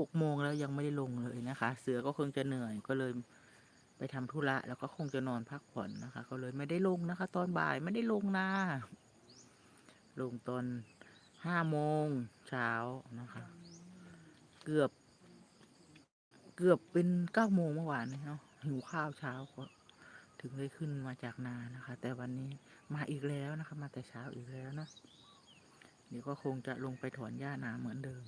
หกโมงแล้วยังไม่ได้ลงเลยนะคะ เสือก็คงจะเหนื่อยก็เลยไปทำธุระแล้วก็คงจะนอนพักผ่อนนะคะ ก็เลยไม่ได้ลงนะคะ ตอนบ่ายไม่ได้ลงนะลงตอนห้าโมงเช้านะคะ เกือบ เกือบเป็นเก้าโมงเมื่อวานเนาะหิวข้าวเช้าก็ถึงได้ขึ้นมาจากนานะคะ แต่วันนี้มาอีกแล้วนะคะ มาแต่เช้าอีกแล้วเนาะเดี๋ยวก็คงจะลงไปถอนหญ้านาเหมือนเดิม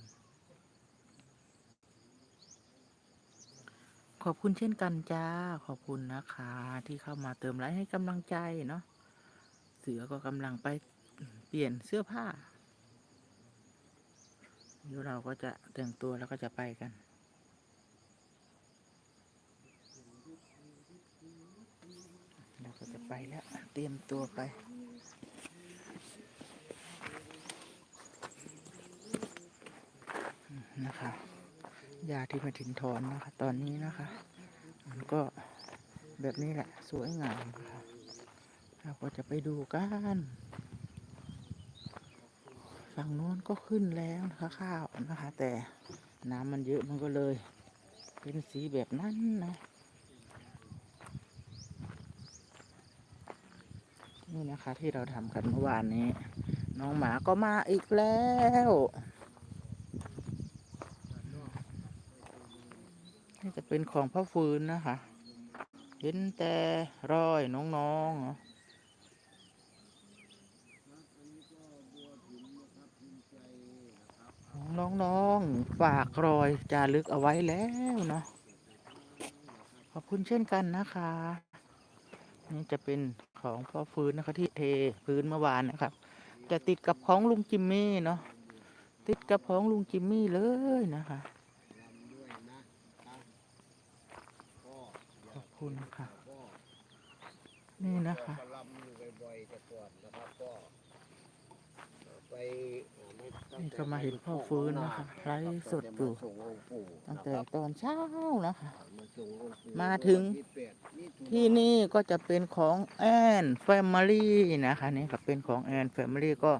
ขอบคุณเช่นกันจ้า ขอบคุณนะคะ ที่เข้ามาเติมไลค์ให้กำลังใจเนาะ เสือก็กำลังไปเปลี่ยนเสื้อผ้า เดี๋ยวเราก็จะแต่งตัวแล้วก็จะไปกัน เราก็จะไปแล้ว เตรียมตัวไปนะคะ ยาที่มาถึงถอนนะคะ ตอนนี้นะคะ มันก็แบบนี้แหละ สวยงามค่ะเราก็จะไปดูกันฝั่งโน้นก็ขึ้นแล้วนะคะข้าวนะคะ แต่น้ำมันเยอะมันก็เลย เป็นสีแบบนั้นนะนี่นะคะที่เราทำกันเมื่อวานนี้ น้องหมาก็มาอีกแล้ว นี่จะเป็นของพ่อฟืนนะคะ เห็นแต่รอยน้องๆเนาะน้องๆ ฝากรอยจารึกเอาไว้แล้วเนาะ ขอบคุณเช่นกันนะคะ นี่จะเป็นของพ่อฟื้นนะคะที่เทพื้นเมื่อวานนะครับ จะติดกับของลุงจิมมี่เนาะ ติดกับของลุงจิมมี่เลยนะคะ ขอบ คุณค่ะ นี่นะคะก็ลำอยู่บ่อยๆแต่ก่อนนะครับก็ไปเอ่อไม่ตั้งนี่แต่ก็มาเห็นพ่อฟื้นนะคะไลฟ์สดอยู่มาส่งองค์ปู่ตั้งแต่ตอนเช้านะคะ มาส่งองค์ปู่มาถึงวันที่แปดมิถุนาที่นี่ก็จะเป็นของแอนแฟมิลี่นะคะนี่ก็เป็นของแอนแฟมิลี่ก็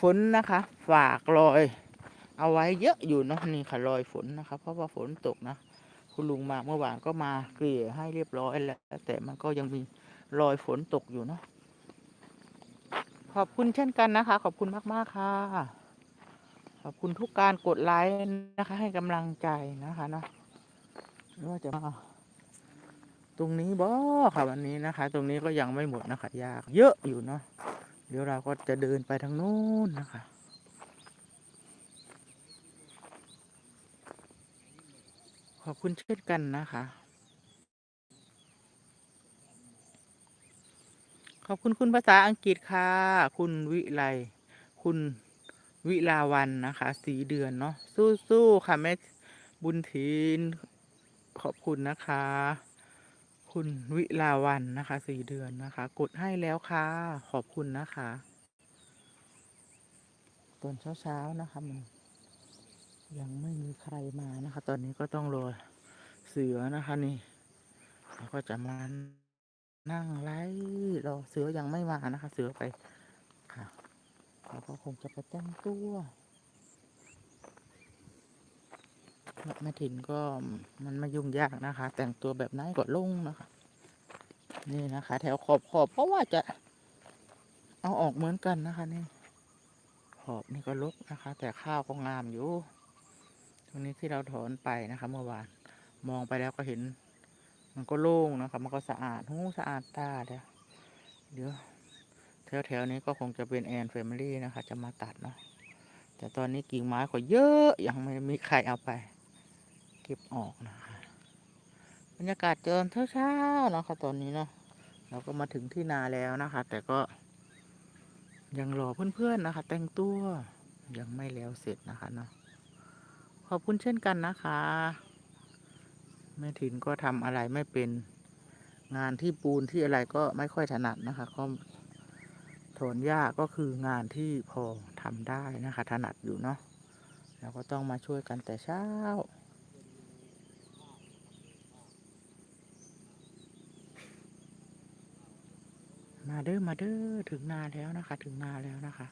ฝนนะคะ ฝากรอย เอาไว้เยอะอยู่เนาะนี่ค่ะรอยฝนนะคะ เพราะว่าฝนตกนะ คุณลุงมาเมื่อวานก็มาเกลี่ยให้เรียบร้อยแล้ว แต่มันก็ยังมีรอยฝนตกอยู่เนาะขอบคุณเช่นกันนะคะ ขอบคุณมาก ๆ ค่ะ ขอบคุณทุกการกดไลค์นะคะ ให้กำลังใจนะคะเนาะไม่ว่าจะมาตรงนี้บ่ค่ะวันนี้นะคะ ตรงนี้ก็ยังไม่หมดนะคะยาก เยอะอยู่เนาะเดี๋ยวเราก็จะเดินไปทางนู้นนะคะ ขอบคุณเช่นกันนะคะ ขอบคุณคุณภาษาอังกฤษค่ะ คุณวิไล คุณวิลาวันนะคะ สีเดือนเนาะ สู้ๆค่ะแม่บุญทีน ขอบคุณนะคะ คุณวิลาวันนะคะสี่เดือนนะคะ กดให้แล้วค่ะ ขอบคุณนะคะ ตอนเช้าๆนะคะมัน ยังไม่มีใครมานะคะ ตอนนี้ก็ต้องรอเสือนะคะนี่เราก็จะมานั่งไล่รอเสือยังไม่มานะคะ เสือไปค่ะเราก็คงจะไปแต่งตัวแม่ถิ่นก็มันไม่ยุ่งยากนะคะ แต่งตัวแบบไหนก็ลงนะคะ นี่นะคะ แถวขอบขอบเพราะว่าจะเอาออกเหมือนกันนะคะนี่ขอบนี่ก็ลกนะคะ แต่ข้าวก็งามอยู่ ตรงนี้ที่เราถอนไปนะคะเมื่อวานมองไปแล้วก็เห็น มันก็โล่งนะคะมันก็สะอาดหูสะอาดตาเดี๋ยวเดี๋ยวแถวแถวๆนี้ก็คงจะเป็นแอนแฟมิลี่นะคะ จะมาตัดเนาะแต่ตอนนี้กิ่งไม้ก็เยอะยังไม่มีใครเอาไป เก็บออกนะคะบรรยากาศเจอเช้าๆนะคะตอนนี้เนาะเราก็มาถึงที่นาแล้วนะคะ แต่ก็ยังรอเพื่อนๆนะคะ แต่งตัวยังไม่แล้วเสร็จนะคะเนาะ ขอบคุณเช่นกันนะคะแม่ถินก็ทำอะไรไม่เป็นงานที่ปูนที่อะไรก็ไม่ค่อยถนัดนะคะก็ถอนหญ้าก็คืองานที่พอทำได้นะคะ ถนัดอยู่เนาะเราก็ต้องมาช่วยกันแต่เช้ามาเด้อมาเด้อถึงนาแล้วนะคะ ถึงนาแล้วนะคะ